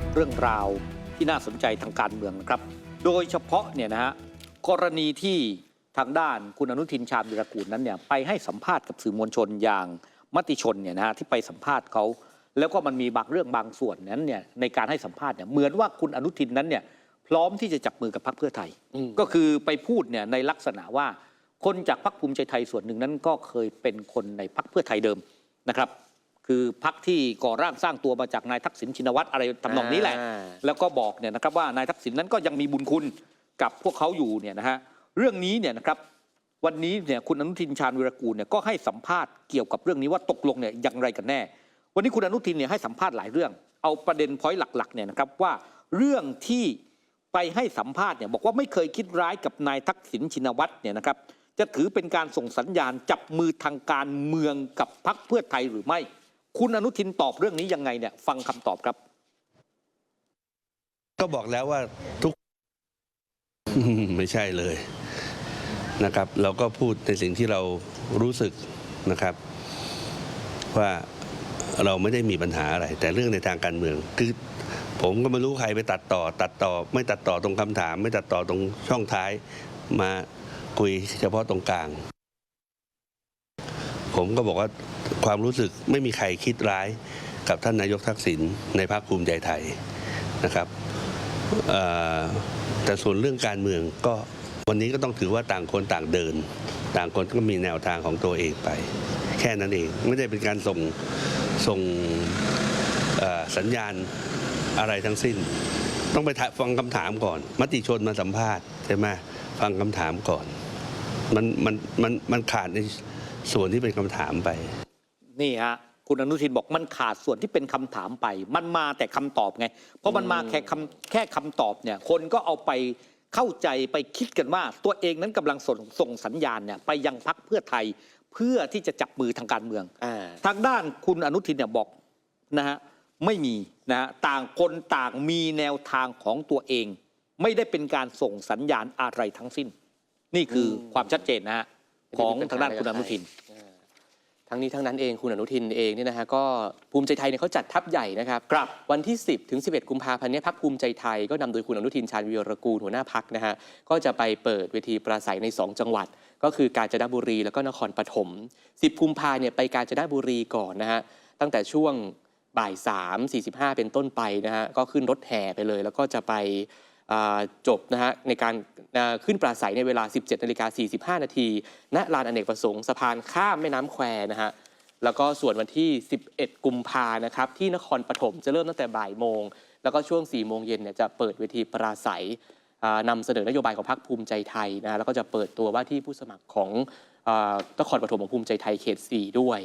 กับเรื่องราวที่น่าสนใจทางการเมืองนะครับ โดยเฉพาะเนี่ยนะฮะกรณีที่ทางด้านคุณอนุทินชาญวิรกูลนั้นเนี่ยไปให้สัมภาษณ์กับสื่อมวลชนอย่างมติชนเนี่ยนะฮะที่ไปสัมภาษณ์เขาแล้วก็มันมีบางเรื่องบางส่วนนั้นเนี่ยในการให้สัมภาษณ์เนี่ยเหมือนว่าคุณอนุทินนั้นเนี่ยพร้อมที่จะจับมือกับพรรคเพื่อไทยอืมก็คือไปพูดเนี่ยในลักษณะว่า คนจากพรรคภูมิใจไทยส่วนหนึ่งนั้นก็เคยเป็นคนในพรรคเพื่อไทยเดิมนะครับ คือพรรคที่ก่อร่างสร้างตัวมาจากนายทักษิณชินวัตรอะไรทำนองนี้แหละอ่าแล้วก็บอกเนี่ยนะครับว่านายทักษิณนั้นก็ยังมีบุญคุณกับพวกเขาอยู่เนี่ยนะฮะเรื่องนี้เนี่ยนะครับวันนี้เนี่ยคุณอนุทินชาญวิรกูลเนี่ยก็ให้สัมภาษณ์เกี่ยวกับเรื่องนี้ว่าตกลงเนี่ยอย่างไรกันแน่ วันนี้คุณอนุทินเนี่ยให้สัมภาษณ์หลายเรื่อง เอาประเด็นพอยต์หลักๆเนี่ยนะครับว่าเรื่องที่ไปให้สัมภาษณ์เนี่ยบอกว่าไม่เคยคิดร้ายกับนายทักษิณชินวัตรเนี่ยนะครับจะถือเป็นการส่งสัญญาณจับมือทางการเมืองกับพรรคเพื่อไทยหรือไม่ คุณอนุทินตอบเรื่องนี้ยังไงเนี่ยฟังคำตอบครับ ก็บอกแล้วว่าทุกไม่ใช่เลยนะครับ เราก็พูดในสิ่งที่เรารู้สึกนะครับ ว่าเราไม่ได้มีปัญหาอะไร แต่เรื่องในทางการเมืองคือผมก็ไม่รู้ใครไปตัดต่อ ตัดต่อ ไม่ตัดต่อตรงคำถาม ไม่ตัดต่อตรงช่องท้าย มาคุยเฉพาะตรงกลาง ผมก็บอกว่า ความรู้สึกไม่มีใครคิดร้ายกับท่านนายกทักษิณในภาคภูมิใจไทยนะครับแต่ส่วนเรื่องการเมืองก็วันนี้ก็ต้องถือว่าต่างคนต่างเดิน ต่างคนก็มีแนวทางของตัวเองไป แค่นั้นเองไม่ได้เป็นการส่งส่งสัญญาณอะไรทั้งสิ้น ต้องไปฟังคำถามก่อน มติชนมาสัมภาษณ์ใช่ไหมฟังคำถามก่อน มันมันมันมันขาดในส่วนที่เป็นคำถามไป นี่ฮะคุณอนุทินบอกมันขาดส่วนที่เป็นคำถามไป มันมาแต่คำตอบไง เพราะมันมาแค่คำแค่คำตอบเนี่ยคนก็เอาไปเข้าใจไปคิดกันว่า ตัวเองนั้นกำลังส่งส่งสัญญาณเนี่ยไปยังพักเพื่อไทยเพื่อที่จะจับมือทางการเมืองอ่าทางด้านคุณอนุทินเนี่ยบอกนะฮะไม่มีนะฮะต่างคนต่างมีแนวทางของตัวเอง ไม่ได้เป็นการส่งสัญญาณอะไรทั้งสิ้น นี่คืออมความชัดเจนนะฮะของทางด้านคุณอนุทินอ่า ทั้งนี้ทั้งนั้นเองคุณอนุทินเองเนี่ยนะฮะก็ภูมิใจไทยเนี่ยเขาจัดทัพใหญ่นะครับครับวันที่ 10 ถึง 11 กุมภาพันธ์เนี้พักภูมิใจไทยก็นำโดยคุณอนุทินชาญวีรกูลหัวหน้าพักนะฮะก็จะไปเปิดเวทีปราศัยใน 2 จังหวัด ก็คือกาญจนบุรีแล้วก็นครปฐม 10 กุมภาเนี่ยไปกาญจนบุรีก่อนนะฮะตั้งแต่ช่วงบ่าย 3 45 เป็นต้นไปนะฮะก็ขึ้นรถแห่ไปเลย แล้วก็จะไปอ่า จบนะฮะในการขึ้นปราศัยในเวลา 17นาฬิกา45 นาทีณลานอเนกประสงค์สะพานข้ามแม่น้ำแควนะฮะแล้วก็ส่วนวันที่ 11 กุมภานะครับที่นครปฐมจะเริ่มตั้งแต่บ่ายโมง แล้วก็ช่วง 4 โมงเย็นเนี่ยจะเปิดเวทีปราศัยอ่านำเสนอนโยบายของพรรคภูมิใจไทยนะแล้วก็จะเปิดตัวว่าที่ผู้สมัครของนครปฐมของภูมิใจไทยเขต 4 ด้วย